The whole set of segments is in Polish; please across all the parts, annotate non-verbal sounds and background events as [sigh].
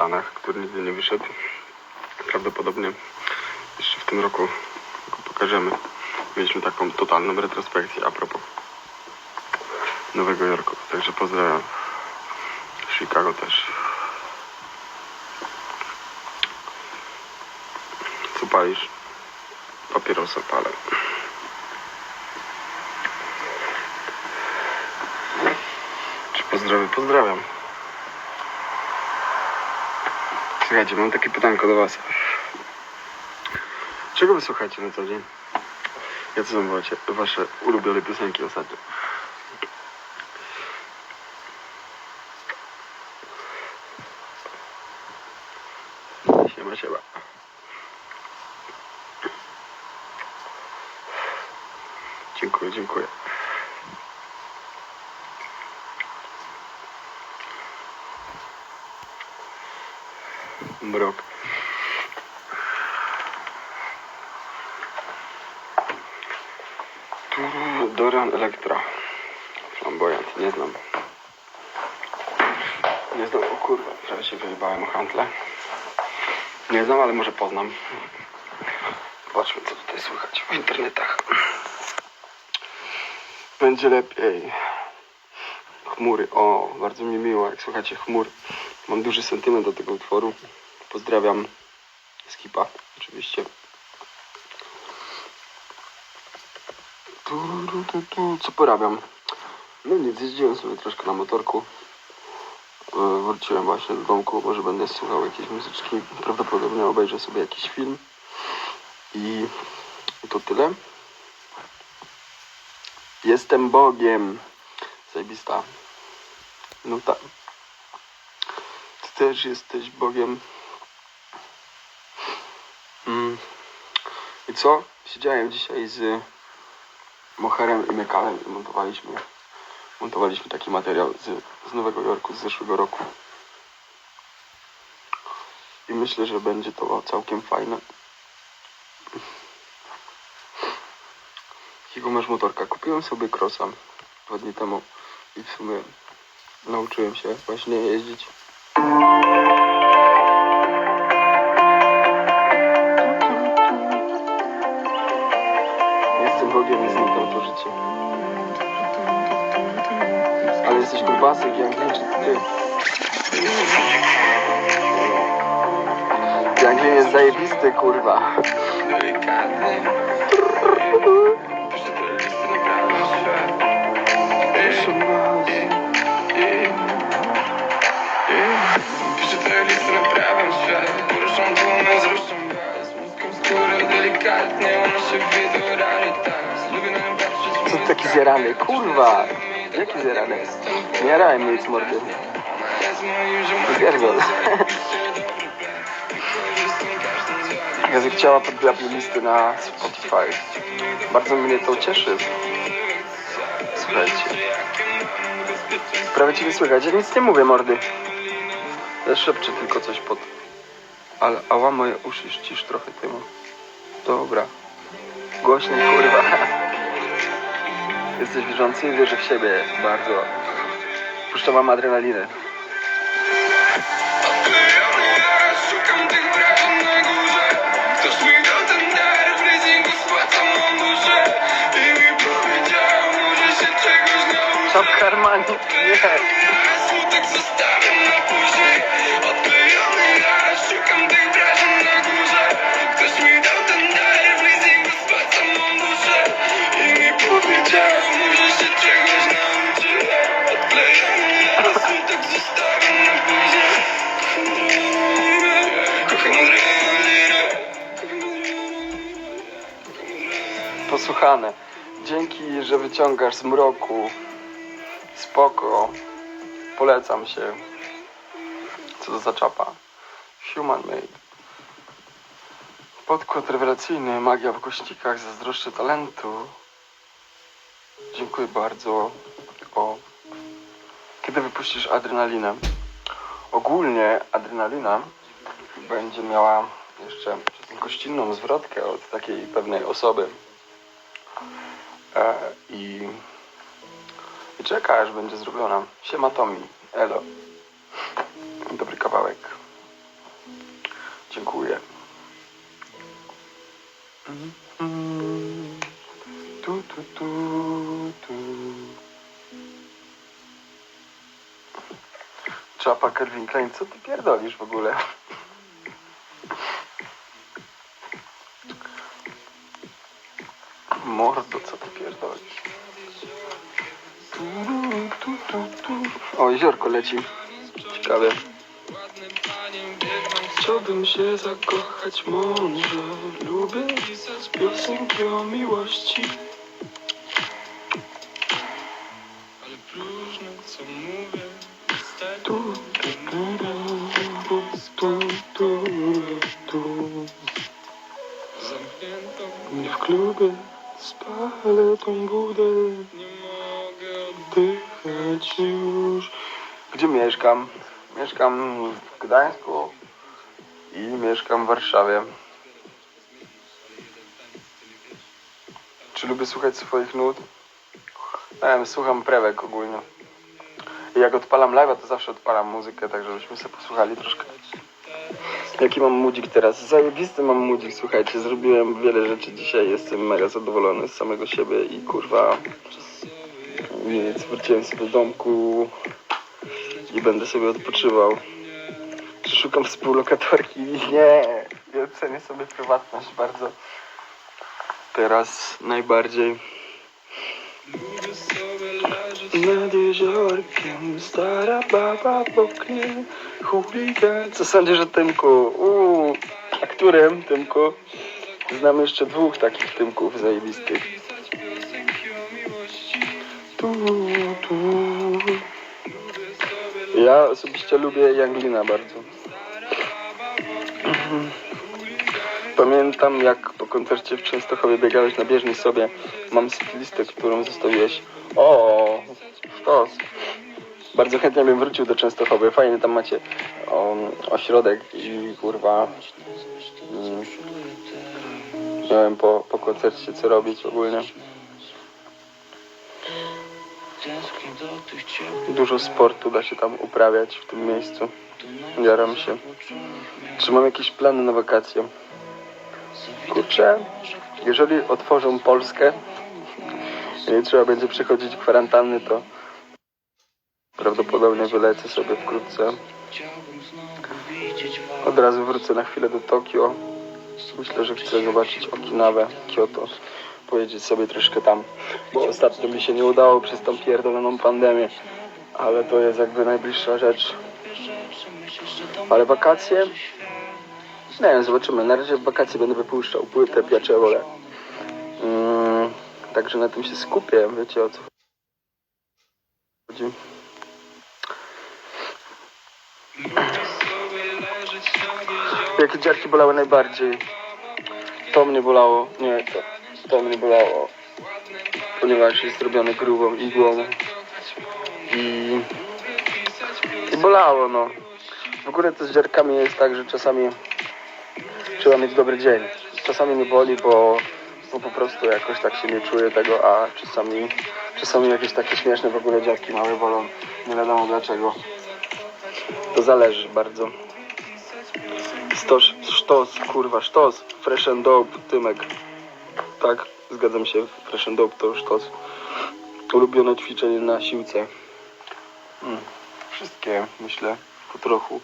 Stanach, który nigdy nie wyszedł. Prawdopodobnie jeszcze w tym roku go pokażemy. Mieliśmy taką totalną retrospekcję a propos Nowego Jorku. Także pozdrawiam. Chicago też. Co palisz? Papierosa palę. Czy pozdrawiam? Pozdrawiam. Słuchajcie, mam takie pytanko do was. Czego wy słuchacie na co dzień? Jakie są wasze, wasze ulubione piosenki ostatnio? Siema, siema. Dziękuję, dziękuję. Mrok. Dorian Elektra. Flamboyant, nie znam. Nie znam, o kurwa, prawie się wyjebałem handle. Nie znam, ale może poznam. Zobaczmy, co tutaj słychać w internetach. Będzie lepiej. Chmury, o, bardzo mi miło, jak słuchacie chmur. Mam duży sentyment do tego utworu. Pozdrawiam Skipa, oczywiście. Tu, tu, tu, tu. Co porabiam? No nic, jeździłem sobie troszkę na motorku. E, Wróciłem właśnie do domku, może będę słuchał jakiejś muzyczki. Prawdopodobnie obejrzę sobie jakiś film. I to tyle. Jestem Bogiem. Zajebista. No tak. Ty też jesteś Bogiem. I co? Siedziałem dzisiaj z Moherem i Mekalem i montowaliśmy, montowaliśmy taki materiał z, z Nowego Jorku z zeszłego roku. I myślę, że będzie to całkiem fajne. Jakiego masz motorka? Kupiłem sobie crossa dwa dni temu i w sumie nauczyłem się właśnie jeździć. I znikam to życie. Ale jesteś grubasek, jak czy ty. Janglin jest zajebisty, kurwa. Delikatny Co ty taki zjarany? Kurwa! Jaki zjarany? Nie jarałem nic, mordy. Pierdol. [laughs] Ja bym chciała podbija listy na Spotify. Bardzo mnie to cieszy. Słuchajcie. Prawie cię nie słychać. Ja nic nie mówię, mordy. Ja szepczę tylko coś pod... Ale ała moje uszy ścisz trochę tym. Dobra. Głośniej, kurwa. Jesteś wierzący i wierzę w siebie bardzo. Puszczam wam adrenalinę. Odklejony ja szukam Dzięki, że wyciągasz z mroku. Spoko. Polecam się. Co to za czapa? Human Made. Podkład rewelacyjny, magia w gościkach, zazdroszczę talentu. Dziękuję bardzo. O. Kiedy wypuścisz adrenalinę? Ogólnie adrenalina będzie miała jeszcze gościnną zwrotkę od takiej pewnej osoby. E, i, I czeka, aż będzie zrobiona. Siema Tomi, elo. Dobry kawałek. Dziękuję. Mm, Tu, tu, tu, tu. Czapa Calvin Klein, co ty pierdolisz w ogóle? Pierdolisz? Tu, tu, tu, tu. O, jeziorko leci. Ciekawe. Chciałbym się zakochać mądrze Lubię pisać piosenki o miłości Ale próżne co mówię tu, tu, tu, tu, tu, tu, tu. zamkniętą W klubie spalę tą budę Nie mogę Oddychać już Gdzie mieszkam? Mieszkam w Gdańsku i mieszkam w Warszawie. Czy lubię słuchać swoich nut? Nie wiem, słucham prewek ogólnie. I jak odpalam live'a, to zawsze odpalam muzykę, tak żebyśmy sobie posłuchali troszkę. Jaki mam mudzik teraz? Zajebisty mam mudzik, słuchajcie. Zrobiłem wiele rzeczy dzisiaj, jestem mega zadowolony z samego siebie i kurwa... Nic, wróciłem sobie do domku i będę sobie odpoczywał. Czy szukam współlokatorki? Nie, ja cenię sobie prywatność bardzo. Teraz najbardziej. Nad jeziorkiem stara baba w oknie chuligan. Co sądzisz o Tymku? Uuu, a którym Tymku? Znam jeszcze dwóch takich Tymków zajebistych. Tu, tu. Ja osobiście lubię Janglina bardzo. Pamiętam jak po koncercie w Częstochowie biegałeś na bieżni sobie. Mam listę, którą zostawiłeś. O, Bardzo chętnie bym wrócił do Częstochowy. Fajnie tam macie o, ośrodek i kurwa. Mm, miałem po, po koncercie co robić ogólnie. Dużo sportu da się tam uprawiać w tym miejscu. Jaram się. Czy mam jakieś plany na wakacje? Kurczę, jeżeli otworzą Polskę i trzeba będzie przechodzić kwarantanny, to prawdopodobnie wylecę sobie wkrótce. Od razu wrócę na chwilę do Tokio. Myślę, że chcę zobaczyć Okinawę, Kyoto. Pojeździć sobie troszkę tam, bo ostatnio mi się nie udało przez tą pierdoloną pandemię. Ale to jest jakby najbliższa rzecz. Ale wakacje? Nie wiem, zobaczymy. Na razie w wakacje będę wypuszczał płytę Piacze Wolę. Mm, także na tym się skupię, wiecie o co chodzi. Jakie dziarki bolały najbardziej? To mnie bolało. Nie, to, to mnie bolało. Ponieważ jest zrobione grubą igłą. I, I bolało, no. W ogóle to z dziarkami jest tak, że czasami trzeba mieć dobry dzień. Czasami mnie boli, bo, bo po prostu jakoś tak się nie czuję tego, a czasami, czasami jakieś takie śmieszne w ogóle dziarki małe bolą. Nie wiadomo dlaczego. To zależy bardzo. Stos, sztos, kurwa, sztos. Fresh and dope, Tymek. Tak, zgadzam się. Fresh and dope to sztos. Ulubione ćwiczenie na siłce. Mm. Wszystkie, myślę, po trochu.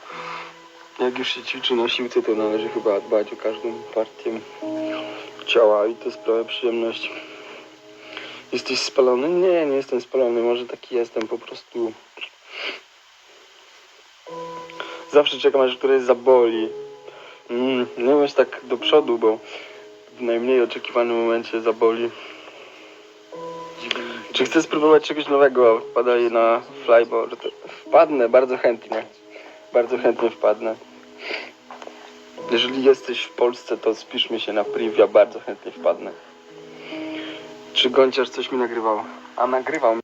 Jak już się ćwiczy na siłce, to należy chyba dbać o każdą partię ciała i to sprawia przyjemność. Jesteś spalony? Nie, nie jestem spalony. Może taki jestem po prostu. Zawsze czekam, aż któreś zaboli. Mm, nie wiem, tak do przodu, bo w najmniej oczekiwanym momencie zaboli. Czy chcę spróbować czegoś nowego? Wpadaj na flyboard. Wpadnę, bardzo chętnie. Bardzo chętnie wpadnę. Jeżeli jesteś w Polsce, to spisz mi się na privia, bardzo chętnie wpadnę. Czy Gonciarz coś mi nagrywał? A nagrywał mi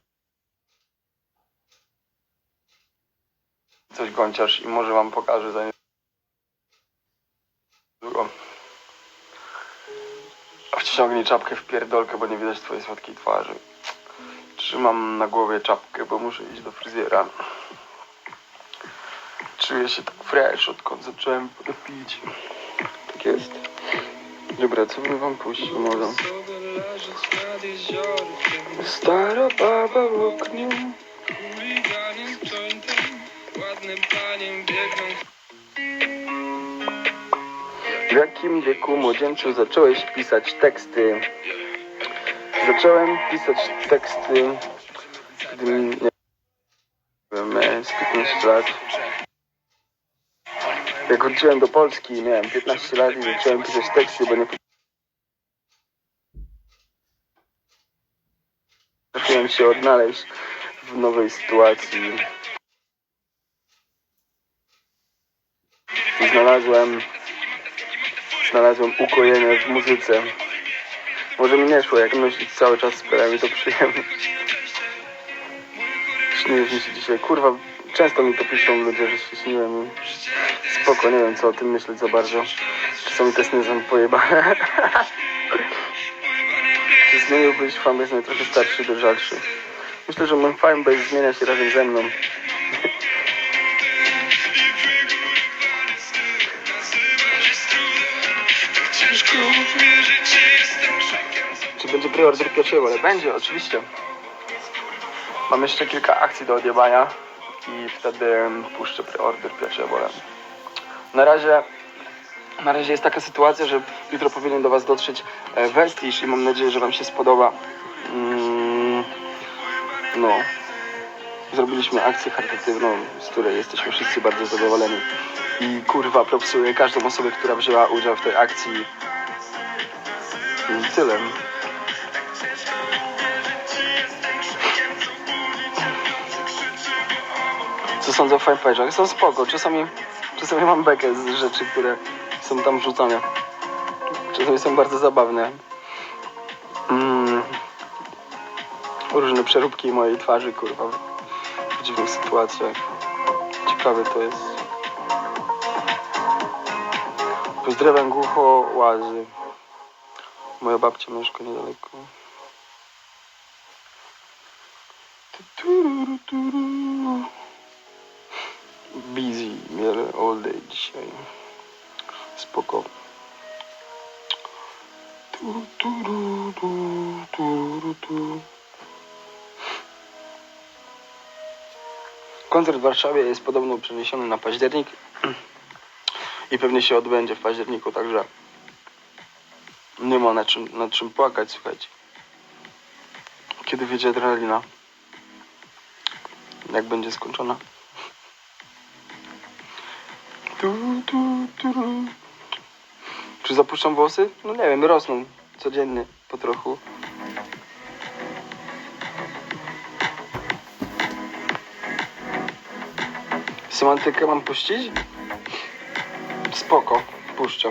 coś Gonciarz i może wam pokażę za niedługo. Wciągnij czapkę w pierdolkę, bo nie widać twojej słodkiej twarzy. Trzymam na głowie czapkę, bo muszę iść do fryzjera. Czuję się tak fresh, odkąd zacząłem pić. Tak jest. Dobra, co bym wam puścił jeziorkiem Stara baba w oknie. Ładnym paniem biegną W jakim wieku młodzieńcu zacząłeś pisać teksty? Zacząłem pisać teksty, gdy miałem z 15 lat. Jak wróciłem do Polski, miałem 15 lat i zacząłem pisać teksty, bo nie potrafiłem się odnaleźć w nowej sytuacji. Znalazłem znalazłem ukojenie w muzyce. Może mi nie szło, jak nosić cały czas sprawia mi to przyjemność. Śniłeś mi się dzisiaj, kurwa, często mi to piszą ludzie, że się śniłem spoko, nie wiem co o tym myśleć za bardzo. Czasami też nie znam pojebane. Czy [laughs] zmieniłbyś fanbase na trochę starszy, drżalszy? Myślę, że mój fanbase zmienia się razem ze mną. Preorder pierwszego? Będzie, oczywiście. Mam jeszcze kilka akcji do odjebania i wtedy puszczę preorder pierwszego. Na razie, na razie jest taka sytuacja, że jutro powinien do Was dotrzeć Vestige i mam nadzieję, że Wam się spodoba. Mm, no. Zrobiliśmy akcję charytatywną, z której jesteśmy wszyscy bardzo zadowoleni. I kurwa, propsuję każdą osobę, która wzięła udział w tej akcji. Tyle. Co sądzę o fanpage'ach? Są spoko. Czasami, czasami mam bekę z rzeczy, które są tam wrzucane. Czasami są bardzo zabawne. Mm. Różne przeróbki mojej twarzy, kurwa, w dziwnych sytuacjach. Ciekawe to jest. Pozdrawiam głucho łazy. Moja babcia mieszka niedaleko. Turu. Busy, miele all day dzisiaj. Spoko. Tu, turu, tu, turu, tu. Koncert w Warszawie jest podobno przeniesiony na październik i pewnie się odbędzie w październiku, także nie ma nad czym, nad czym płakać, słuchajcie. Kiedy wyjdzie adrenalina? Jak będzie skończona? Tu, tu, tu. Czy zapuszczam włosy? No nie wiem, rosną codziennie po trochu. Semantykę mam puścić? Spoko, puszczam.